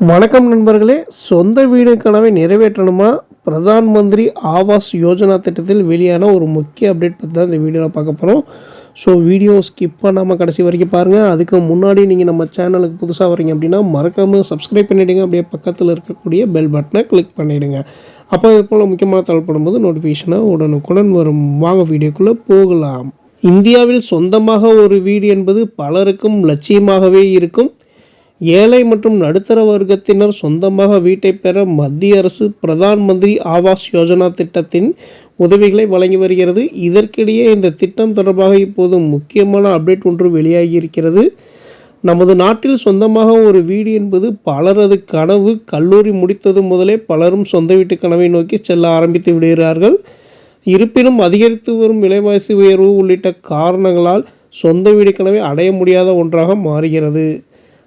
வணக்கம் நண்பர்களே. சொந்த வீடு கனவை நிறைவேற்றணுமா? பிரதான் மந்திரி ஆவாஸ் யோஜனா திட்டத்தில் வெளியான ஒரு முக்கிய அப்டேட் பற்றி தான் இந்த வீடியோவில் பார்க்க போகிறோம் ஸோ வீடியோ ஸ்கிப் பண்ணாமல் கடைசி வரைக்கும் பாருங்கள் அதுக்கு முன்னாடி நீங்கள் நம்ம சேனலுக்கு புதுசாக வரீங்க அப்படின்னா மறக்காமல் சப்ஸ்கிரைப் பண்ணிவிடுங்க அப்படியே பக்கத்தில் இருக்கக்கூடிய பெல் பட்டனை கிளிக் பண்ணிவிடுங்க அப்போ இது போல் முக்கியமான தகவல் போது நோட்டிஃபிகேஷனாக உடனுக்குடன் வரும். வாங்க வீடியோக்குள்ளே போகலாம். இந்தியாவில் சொந்தமாக ஒரு வீடு என்பது பலருக்கும் லட்சியமாகவே இருக்கும். ஏழை மற்றும் நடுத்தர வர்க்கத்தினர் சொந்தமாக வீட்டை பெற மத்திய அரசு பிரதான் மந்திரி ஆவாஸ் யோஜனா திட்டத்தின் உதவிகளை வழங்கி வருகிறது. இதற்கிடையே இந்த திட்டம் தொடர்பாக இப்போது முக்கியமான அப்டேட் ஒன்று வெளியாகி இருக்கிறது நமது நாட்டில் சொந்தமாக ஒரு வீடு என்பது பலரது கனவு கல்லூரி முடித்தது முதலே பலரும் சொந்த வீட்டு கனவை நோக்கி செல்ல ஆரம்பித்து விடுகிறார்கள். இருப்பினும் அதிகரித்து வரும் விலைவாசி உயர்வு உள்ளிட்ட காரணங்களால் சொந்த வீடு கனவை அடைய முடியாத ஒன்றாக மாறுகிறது.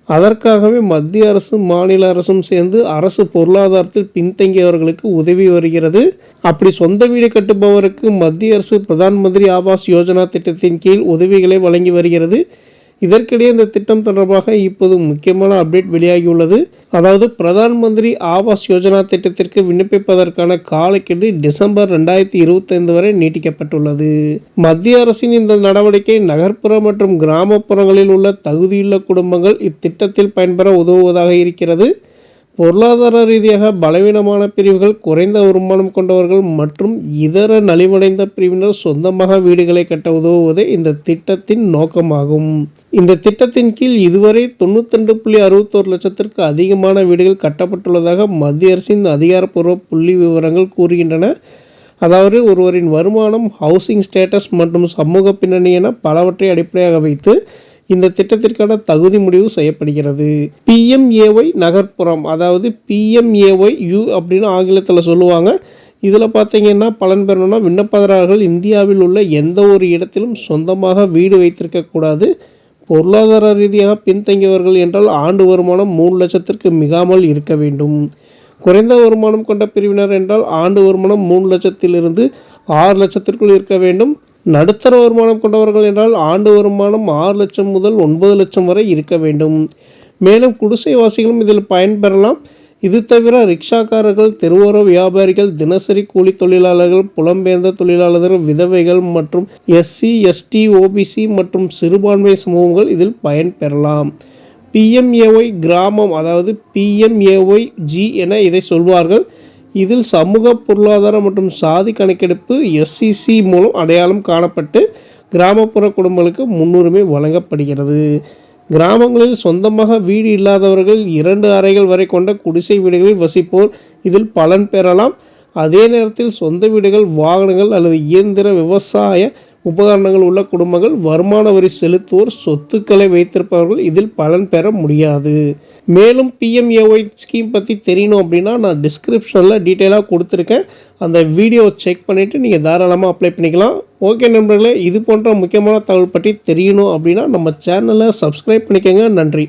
அதற்காகவே மத்திய அரசும் மாநில அரசும் சேர்ந்து அரசு பொருளாதாரத்தில் பின்தங்கியவர்களுக்கு உதவி வருகிறது. அப்படி சொந்த வீடு கட்டுபவருக்கு மத்திய அரசு பிரதான் மந்திரி ஆவாஸ் யோஜனா திட்டத்தின் கீழ் உதவிகளை வழங்கி வருகிறது. இதற்கிடையே இந்த திட்டம் தொடர்பாக இப்போது முக்கியமான அப்டேட் வெளியாகியுள்ளது. அதாவது பிரதான் மந்திரி ஆவாஸ் யோஜனா திட்டத்திற்கு விண்ணப்பிப்பதற்கான காலக்கெடு டிசம்பர் ரெண்டாயிரத்தி இருபத்தைந்து வரை நீட்டிக்கப்பட்டுள்ளது. மத்திய அரசின் இந்த நடவடிக்கை நகர்ப்புற மற்றும் கிராமப்புறங்களில் உள்ள தகுதியுள்ள குடும்பங்கள் இத்திட்டத்தில் பயன்பெற உதவுவதாக இருக்கிறது. பொருளாதார ரீதியாக பலவீனமான பிரிவுகள் குறைந்த வருமானம் கொண்டவர்கள் மற்றும் இதர நலிவடைந்த பிரிவினர் சொந்தமாக வீடுகளை கட்ட உதவுவதே இந்த திட்டத்தின் நோக்கமாகும். இந்த திட்டத்தின் கீழ் இதுவரை தொண்ணூத்தி புள்ளி அறுபத்தோரு லட்சத்திற்கு அதிகமான வீடுகள் கட்டப்பட்டுள்ளதாக மத்திய அரசின் அதிகாரப்பூர்வ புள்ளி விவரங்கள் கூறுகின்றன. அதாவது ஒருவரின் வருமானம் ஹவுசிங் ஸ்டேட்டஸ் மற்றும் சமூக பின்னணி என பலவற்றை அடிப்படையாக வைத்து இந்த திட்டத்திற்கான தகுதி முடிவு செய்யப்படுகிறது. பிஎம்ஏஒய் நகர்ப்புறம் அதாவது பிஎம்ஏஒய் யூ அப்படின்னு ஆங்கிலத்தில் சொல்லுவாங்க. இதில் பார்த்தீங்கன்னா பலன் பெறணும்னா விண்ணப்பதாரர்கள் இந்தியாவில் உள்ள எந்த ஒரு இடத்திலும் சொந்தமாக வீடு வைத்திருக்கக்கூடாது பொருளாதார ரீதியாக பின்தங்கியவர்கள் என்றால் ஆண்டு வருமானம் மூணு லட்சத்திற்கு மிகாமல் இருக்க வேண்டும். குறைந்த வருமானம் கொண்ட பிரிவினர் என்றால் ஆண்டு வருமானம் மூணு லட்சத்திலிருந்து ஆறு லட்சத்திற்குள் இருக்க வேண்டும். நடுத்தர வருமானம் கொண்டவர்கள் என்றால் ஆண்டு வருமானம் ஆறு லட்சம் முதல் ஒன்பது லட்சம் வரை இருக்க வேண்டும். மேலும் குடிசைவாசிகளும் இதில் பயன்பெறலாம். இது தவிர ரிக்ஷாக்காரர்கள் தெருவோர வியாபாரிகள் தினசரி கூலி தொழிலாளர்கள் புலம்பெயர்ந்த தொழிலாளர்கள் விதவைகள் மற்றும் எஸ்சி எஸ்டி ஓபிசி மற்றும் சிறுபான்மை சமூகங்கள் இதில் பயன்பெறலாம். பிஎம்ஏஒய் கிராமம் அதாவது பிஎம்ஏஒய் ஜி என இதை சொல்வார்கள். இதில் சமூக பொருளாதார மற்றும் சாதி கணக்கெடுப்பு எஸ்சிசி மூலம் அடையாளம் காணப்பட்டு கிராமப்புற குடும்பங்களுக்கு முன்னுரிமை வழங்கப்படுகிறது. கிராமங்களில் சொந்தமாக வீடு இல்லாதவர்கள் இரண்டு அறைகள் வரை கொண்ட குடிசை வீடுகளில் வசிப்போர் இதில் பலன் பெறலாம். அதே நேரத்தில் சொந்த வீடுகள் வாகனங்கள் அல்லது இயந்திர விவசாய உபகரணங்கள் உள்ள குடும்பங்கள் வருமான வரி செலுத்துவோர் சொத்துக்களை வைத்திருப்பவர்கள் இதில் பலன் பெற முடியாது. மேலும் பிஎம்ஏஒய் ஸ்கீம் பற்றி தெரியணும் அப்படின்னா நான் டிஸ்கிரிப்ஷனில் டீட்டெயிலாக கொடுத்துருக்கேன். அந்த வீடியோவை செக் பண்ணிவிட்டு நீங்கள் தாராளமாக அப்ளை பண்ணிக்கலாம். ஓகே நண்பர்களே இது போன்ற முக்கியமான தகவல் பற்றி தெரியணும் அப்படின்னா நம்ம சேனலை சப்ஸ்கிரைப் பண்ணிக்கோங்க. நன்றி.